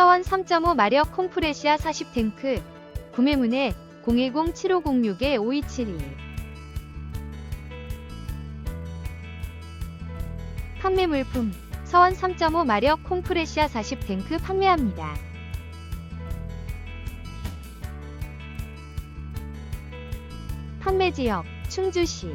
서원 3.5 마력 콩프레시아 40탱크. 구매문의 010-7506-5272 판매 물품. 서원 3.5 마력 콩프레시아 40탱크 판매합니다. 판매 지역. 충주시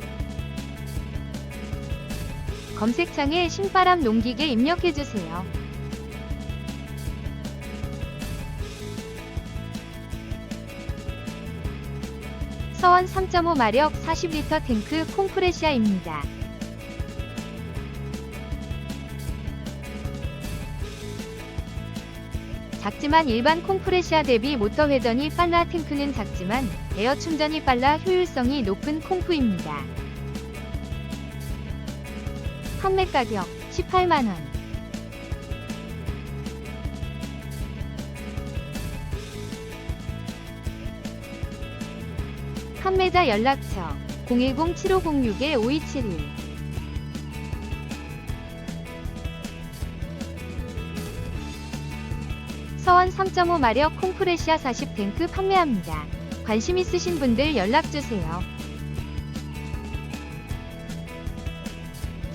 검색창에 신바람 농기계 입력해주세요. 서원 3.5 마력 40리터 탱크 콩프레시아입니다. 작지만 일반 콩프레시아 대비 모터 회전이 빨라 탱크는 작지만 에어 충전이 빨라 효율성이 높은 콩프입니다. 판매 가격 18만원 판매자 연락처 010-7506-5271 서원 3.5 마력 콩프레시아 40 탱크 판매합니다. 관심 있으신 분들 연락주세요.